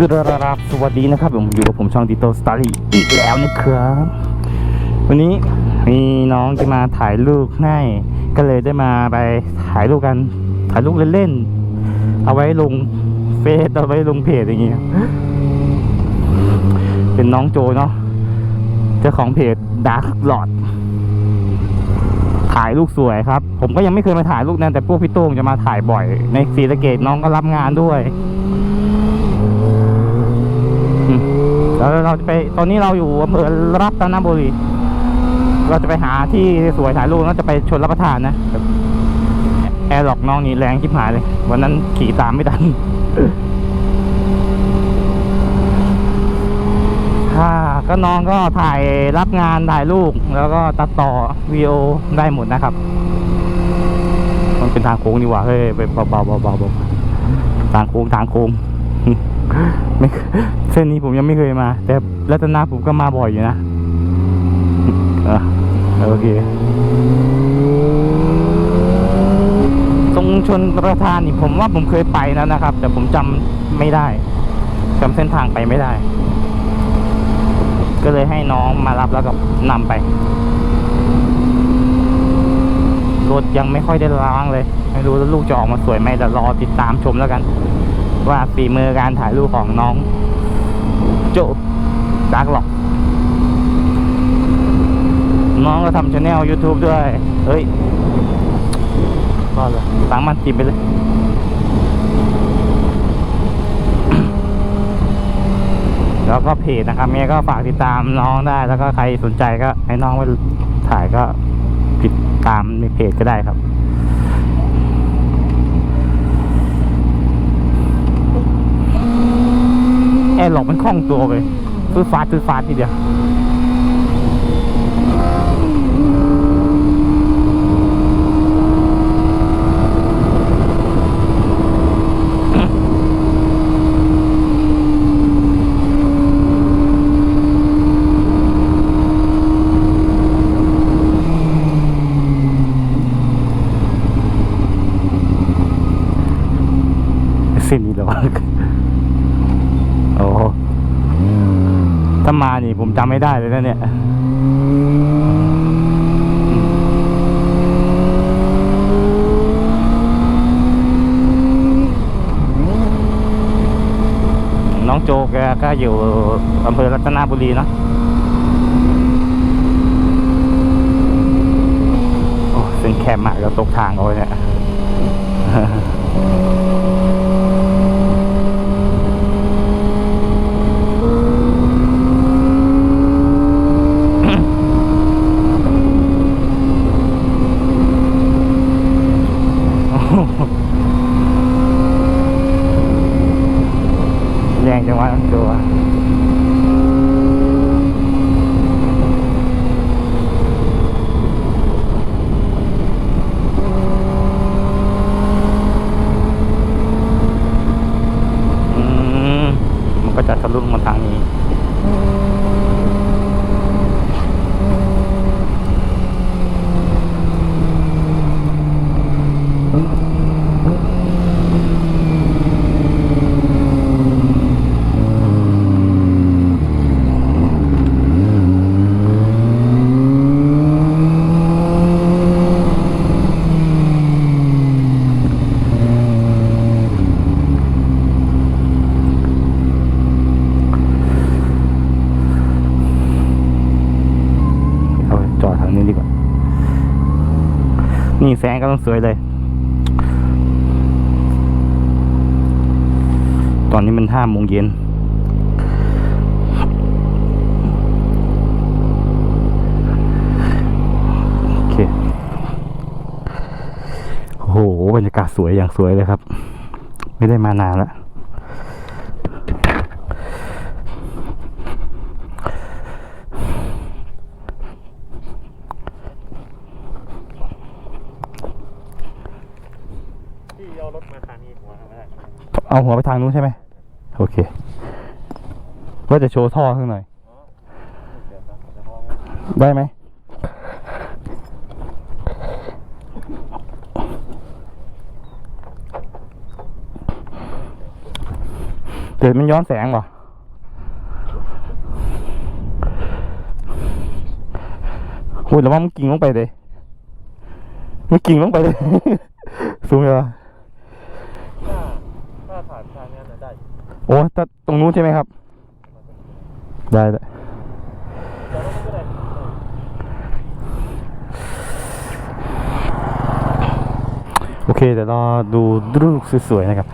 กราบสวัสดีนะครับผมอยู่กับผมช่องดิโตสตอรี่อีกแล้วนะครับ วันนี้มีน้องจะมาถ่ายรูปให้ก็เลยได้มาไปถ่ายรูปกัน ถ่ายรูปเล่นๆเอาไว้ลงเฟซเอาไว้ลงเพจอย่างเงี้ยเป็นน้องโจเนาะเจ้าของเพจดาร์กหลอดถ่ายลูกสวยครับ ผมก็ยังไม่เคยมาถ่ายรูปนั้นแต่พวกพี่โต้งจะมาถ่ายบ่อย ในสีสเกตน้องก็รับงานด้วย แล้วเราจะไปตอนนี้เราอยู่อำเภอรัตนบุรีเราจะไปหาที่สวยถ่ายรูปแล้วจะไปชนรับประทานนะแอร์หลอกน้องนี่แรงชิบหายเลย วันนั้นขี่ตามไม่ทันค่ะก็น้องก็ถ่ายรับงานถ่ายรูปแล้วก็ตัดต่อวีดีโอได้หมดนะครับ มันเป็นทางโค้งนี่หว่าเฮ้ยไปเบาๆเบาๆเบาๆทางโค้งทางโค้ง ไม่เส้นนี้ผมยังไม่เคยมา แต่รัตนาผมก็มาบ่อยอยู่นะออโอเค ตรงชนประทานนี่ผมว่าผมเคยไปแล้วนะครับ แต่ผมจำไม่ได้จำเส้นทางไปไม่ได้ ก็เลยให้น้องมารับแล้วก็นำไป รถยังไม่ค่อยได้ล้างเลย ไม่รู้ว่าลูกจะออกมาสวยไหมแต่รอติดตามชมแล้วกัน ว่าฝีมือการถ่ายรูปของน้อง โจดักหรอก น้องก็ทำช anel YouTube ด้วย เฮ้ยก็เลยตังมันจิบไปเลย แล้วก็เพจนะครับเมียก็ฝากติดตามน้องได้ แล้วก็ใครสนใจก็ให้น้องไปถ่ายก็ติดตามในเพจก็ได้ครับ แอร์หลอกมันคล่องตัวไปฟื้นฟาดฟื้นฟาดทีเดียวสิ้นนี้แล้ววะ โอ้โห ถ้ามานี่ผมจำไม่ได้เลยนะเนี่ยน้องโจแกก็อยู่อำเภอรัตนบุรีเนาะโอ้เส้นแคบมากแล้วตกทางเอาไว้เนี่ย แรงจังวะน้องโจอะอืม มันก็จะทะลุมาทางนี้ เอาจอดทางนี้ดีกว่า นี่แสงก็ต้องสวยเลย ตอนนี้มันห้าโมงเย็นโอเคโอ้โหบรรยากาศสวยอย่างสวยเลยครับ ไม่ได้มานานแล้ว ที่เอา รถมาทางนี้หัวไม่ได้เอาหัวไปทางนู้นใช่ไหมโอเคว่าจะโชว์ท่อข้างหน่อยได้ไหมเกิดมันย้อนแสงวะโอ้ยแล้วว่ามันกิ่งลงไปเลยมันกิ่งลงไปเลย สูงเลยวะ ถ้าถ้าถ่ายทางนี้นะได้ โอ้ตรงนู้นใช่ไหมครับ ได้เลยโอเคเดี๋ยวเราดูรูปสวยๆนะครับ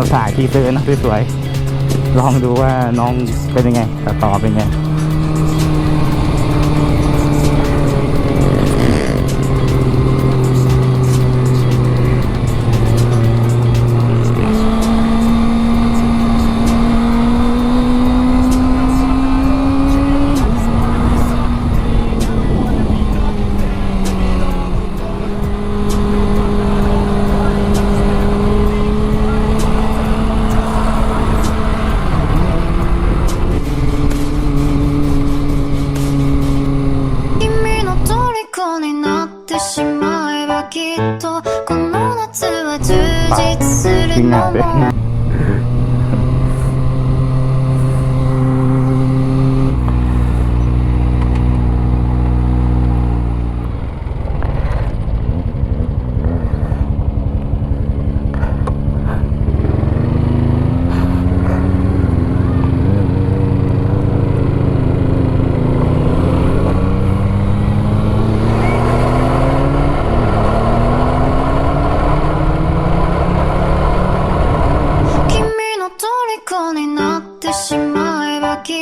เราถ่ายทีเซอร์นะสวยๆลองดูว่าน้องเป็นยังไงตัดต่อเป็นยังไง 听啊，对。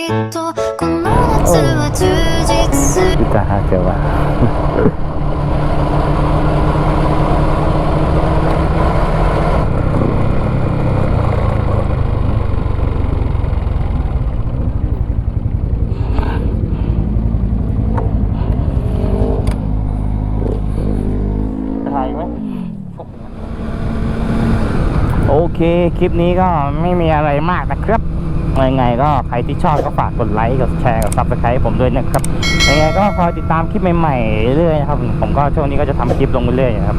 อิตาฮาเกวาโอเค คลิปนี้ก็ไม่มีอะไรมากนะครับ ยังไงก็ใครที่ชอบก็ฝากกดไลค์กดแชร์กดซับสไครต์ผมด้วยนะครับยังไงก็คอยติดตามคลิปใหม่ๆเรื่อยๆนะครับผมก็ช่วงนี้ก็จะทำคลิปลงเรื่อยๆนะครับ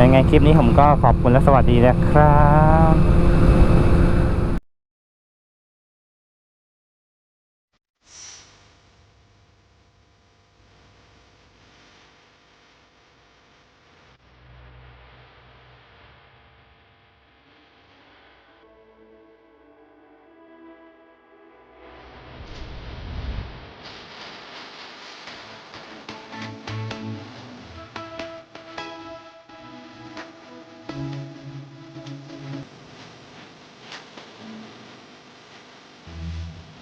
ยังไงคลิปนี้ผมก็ขอบคุณและสวัสดีนะครับ